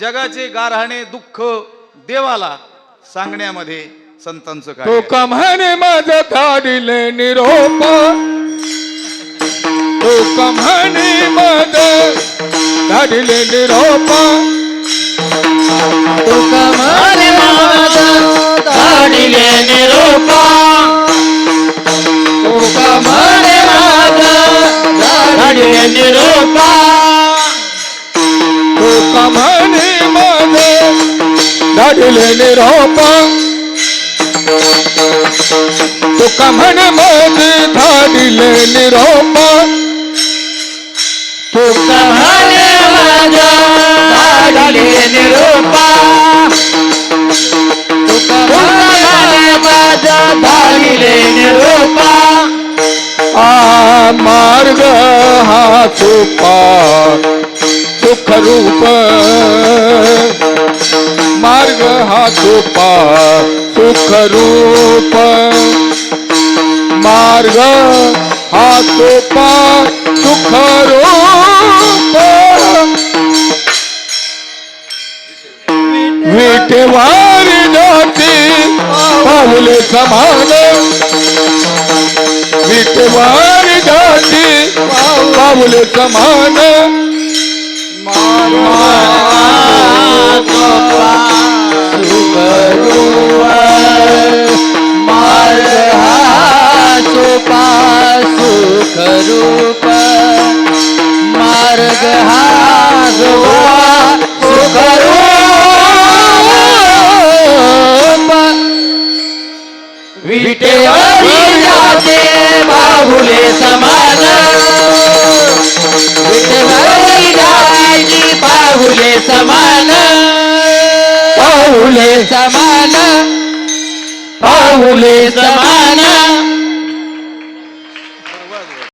जगाचे गारहाणे दुःख देवाला सांगण्यामध्ये संतांचं तो काय कम्हाने माझ धाडिले निरोप. तो कम्हाने माझ धाडिले निरोप. तुका म्हणे माझ धाडिले निरोप. तो धाडिले निरोप. धाडिले निरोपा. तुका म्हणे माझ्या धाडिले निरोपा. आ मार्ग हा सोपा सुखरूप मार्ग हा सोपा सुखरूप. मार्ग हा सोपा सुखरूप. विठवारी जाती पाहुले समान. विठवारी जाती पाहुले समान. सुखरूप मार्ग हा सोपा सुखरूप विटेवरी जाते बाहुले पाहुले समान पाहुले समान